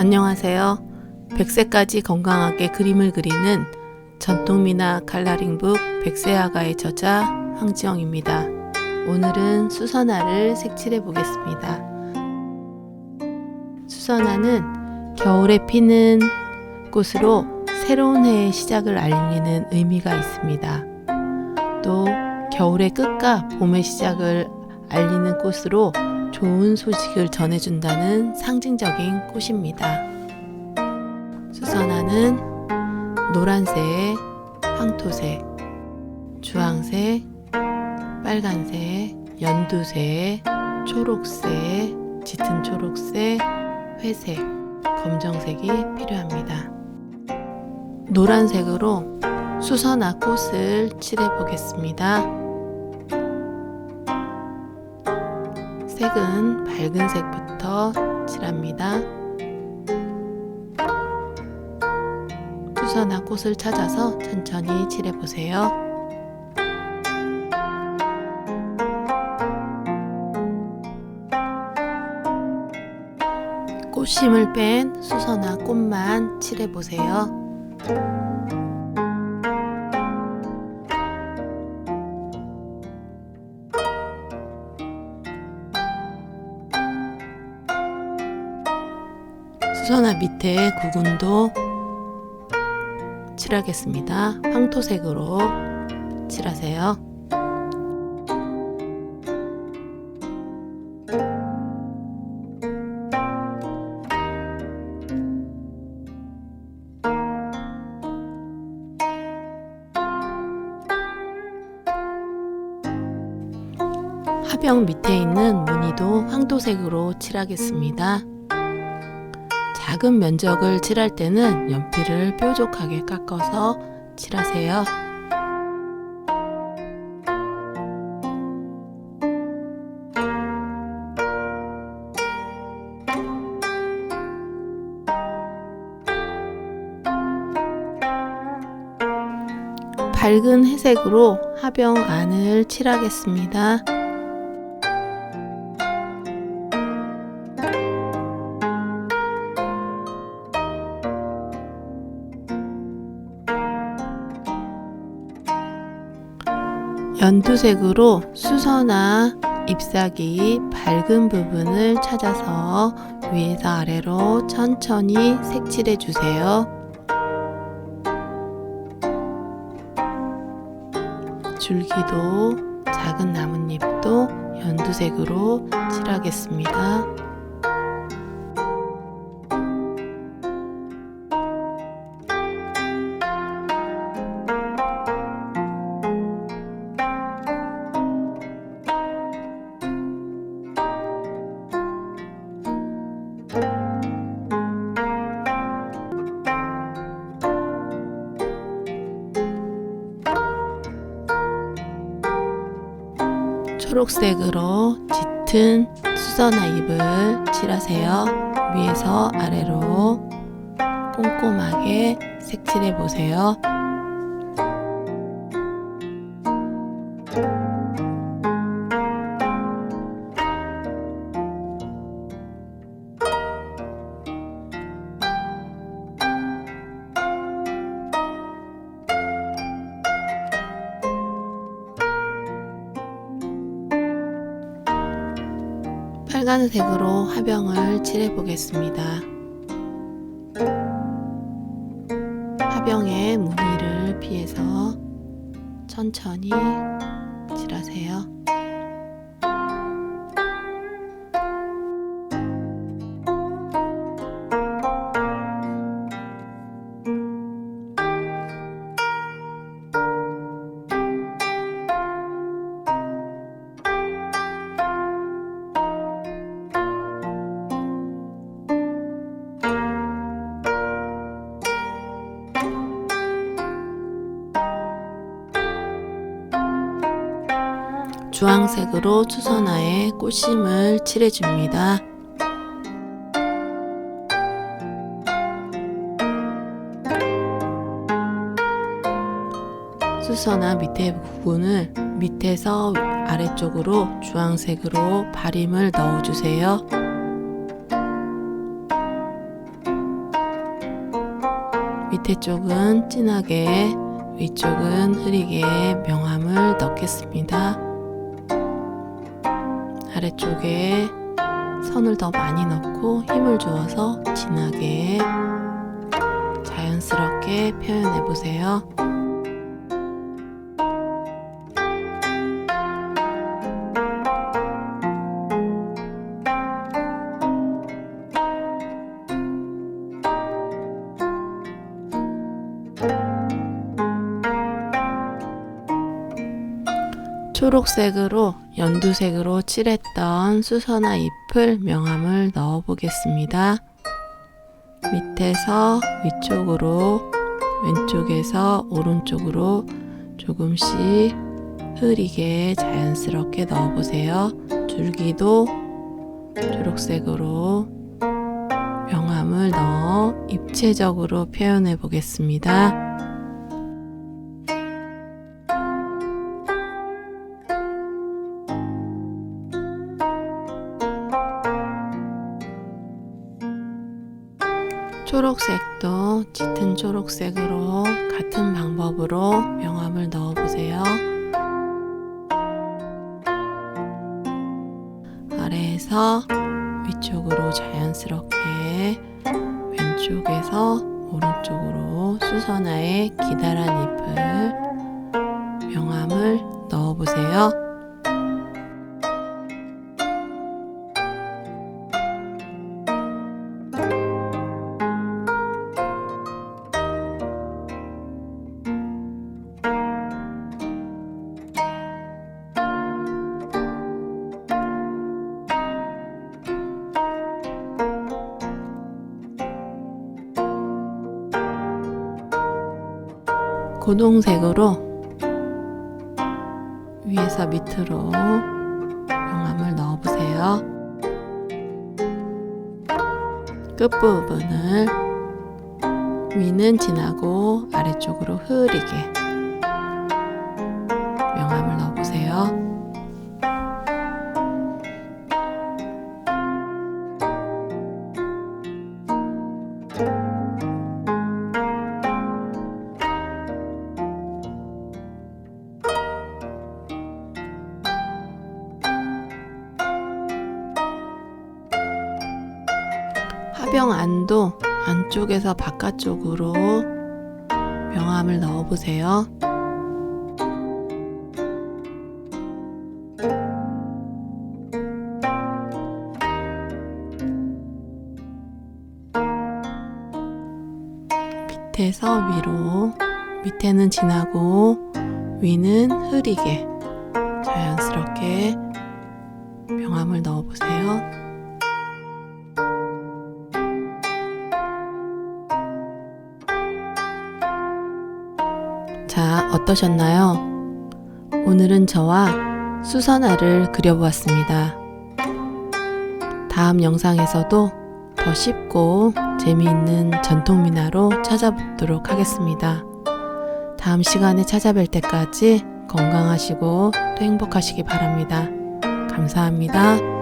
안녕하세요. 100세까지 건강하게 그림을 그리는 전통미나 칼라링북 백세아가의 저자 황지영입니다. 오늘은 수선화를 색칠해 보겠습니다. 수선화는 겨울에 피는 꽃으로 새로운 해의 시작을 알리는 의미가 있습니다. 또 겨울의 끝과 봄의 시작을 알리는 꽃으로 좋은 소식을 전해준다는 상징적인 꽃입니다. 수선화는 노란색, 황토색, 주황색, 빨간색, 연두색, 초록색, 짙은 초록색, 회색, 검정색이 필요합니다. 노란색으로 수선화 꽃을 칠해 보겠습니다. 색은 밝은 색부터 칠합니다. 수선화 꽃을 찾아서 천천히 칠해 보세요. 꽃심을 뺀 수선화 꽃만 칠해 보세요. 수선화 밑에 구근도 칠하겠습니다. 황토색으로 칠하세요. 화병 밑에 있는 무늬도 황토색으로 칠하겠습니다. 작은 면적을 칠할 때는 연필을 뾰족하게 깎아서 칠하세요. 밝은 회색으로 화병 안을 칠하겠습니다. 연두색으로 수선화 잎사귀 밝은 부분을 찾아서 위에서 아래로 천천히 색칠해 주세요. 줄기도 작은 나뭇잎도 연두색으로 칠하겠습니다. 초록색으로 짙은 수선화 잎을 칠하세요. 위에서 아래로 꼼꼼하게 색칠해 보세요. 빨간색으로 화병을 칠해 보겠습니다. 화병의 무늬를 피해서 천천히 칠하세요. 주황색으로 수선화에 꽃심을 칠해줍니다. 수선화 밑에 부분을 밑에서 아래쪽으로 주황색으로 발임을 넣어주세요. 밑에 쪽은 진하게, 위쪽은 흐리게 명암을 넣겠습니다. 아래쪽에 선을 더 많이 넣고 힘을 주어서 진하게 자연스럽게 표현해 보세요. 초록색으로 연두색으로 칠했던 수선화 잎을 명암을 넣어 보겠습니다. 밑에서 위쪽으로 왼쪽에서 오른쪽으로 조금씩 흐리게 자연스럽게 넣어 보세요. 줄기도 초록색으로 명암을 넣어 입체적으로 표현해 보겠습니다. 초록색도 짙은 초록색으로 같은 방법으로 명암을 넣어 보세요. 아래에서 위쪽으로 자연스럽게 왼쪽에서 오른쪽으로 수선화에 기다란 잎을 명암을 넣어 보세요. 고동색으로 위에서 밑으로 명암을 넣어보세요. 끝부분을 위는 진하고 아래쪽으로 흐리게 명암을 넣어보세요. 안도 안쪽에서 바깥쪽으로 명암을 넣어 보세요. 밑에서 위로 밑에는 진하고 위는 흐리게 자연스럽게 명암을 넣어 보세요. 자, 어떠셨나요? 오늘은 저와 수선화를 그려보았습니다. 다음 영상에서도 더 쉽고 재미있는 전통 민화로 찾아뵙도록 하겠습니다. 다음 시간에 찾아뵐 때까지 건강하시고 또 행복하시기 바랍니다. 감사합니다.